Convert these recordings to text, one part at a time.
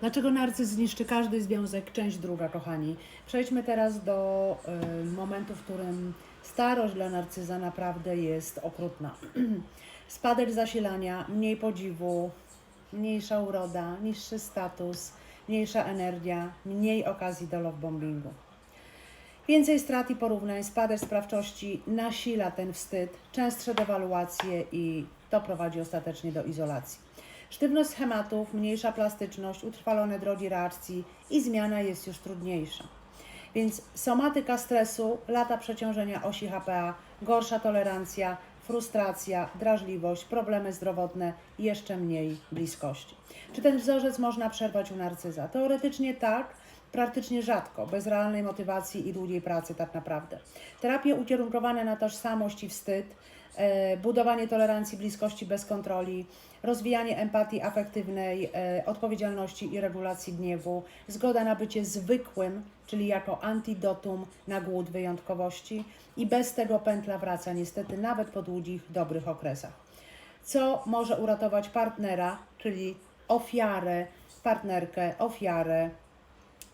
Dlaczego narcyz zniszczy każdy związek? Część druga, kochani. Przejdźmy teraz do y, momentu, w którym starość dla narcyza naprawdę jest okrutna. Spadek zasilania, mniej podziwu, mniejsza uroda, niższy status, mniejsza energia, mniej okazji do love bombingu. Więcej strat i porównań, spadek sprawczości nasila ten wstyd, częstsze dewaluacje i to prowadzi ostatecznie do izolacji. Sztywność schematów, mniejsza plastyczność, utrwalone drogi reakcji i zmiana jest już trudniejsza. Więc somatyka stresu, lata przeciążenia osi HPA, gorsza tolerancja, frustracja, drażliwość, problemy zdrowotne, jeszcze mniej bliskości. Czy ten wzorzec można przerwać u narcyza? Teoretycznie tak, praktycznie rzadko, bez realnej motywacji i długiej pracy tak naprawdę. Terapie ukierunkowane na tożsamość i wstyd, e, budowanie tolerancji, bliskości bez kontroli, rozwijanie empatii afektywnej, e, odpowiedzialności i regulacji gniewu, zgoda na bycie zwykłym, czyli jako antidotum na głód wyjątkowości i bez tego pętla wraca niestety nawet po długich, dobrych okresach. Co może uratować partnera, czyli ofiarę, partnerkę, ofiarę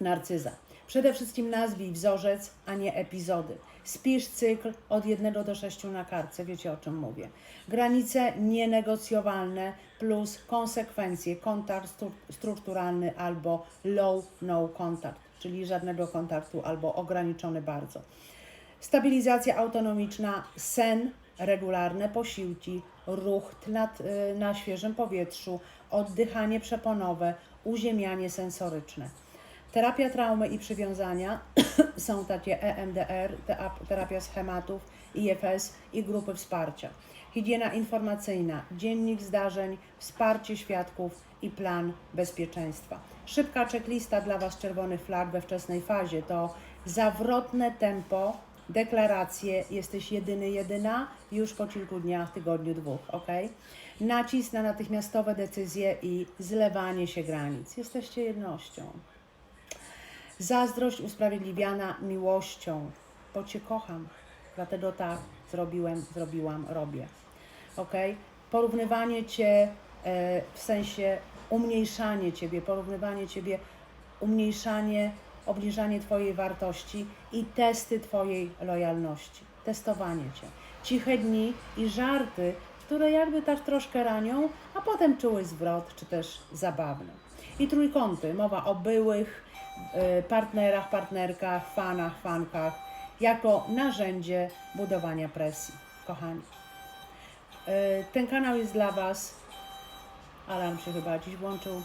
narcyza. Przede wszystkim nazwij wzorzec, a nie epizody. Spisz cykl od 1 do 6 na kartce, wiecie o czym mówię. Granice nienegocjowalne plus konsekwencje, kontakt strukturalny albo low no contact, czyli żadnego kontaktu albo ograniczony bardzo. Stabilizacja autonomiczna, sen, regularne posiłki, ruch na, na świeżym powietrzu, oddychanie przeponowe, uziemianie sensoryczne. Terapia traumy i przywiązania są takie EMDR, te- terapia schematów, IFS i grupy wsparcia. Higiena informacyjna, dziennik zdarzeń, wsparcie świadków i plan bezpieczeństwa. Szybka checklista dla Was czerwonych flag we wczesnej fazie to zawrotne tempo, deklaracje, jesteś jedyny, jedyna, już po kilku dniach, tygodniu, dwóch, ok? Nacisk na natychmiastowe decyzje i zlewanie się granic. Jesteście jednością. Zazdrość usprawiedliwiana miłością, bo Cię kocham, dlatego tak zrobiłem, zrobiłam, robię. Ok? Porównywanie Cię e, w sensie umniejszanie Ciebie, porównywanie Ciebie, umniejszanie, obniżanie Twojej wartości i testy Twojej lojalności, testowanie Cię. Ciche dni i żarty, które jakby tak troszkę ranią, a potem czuły zwrot, czy też zabawne. I trójkąty, mowa o byłych, partnerach, partnerkach, fanach, fankach, jako narzędzie budowania presji. Kochani, Y, ten kanał jest dla Was. Alarm się chyba dziś włączył.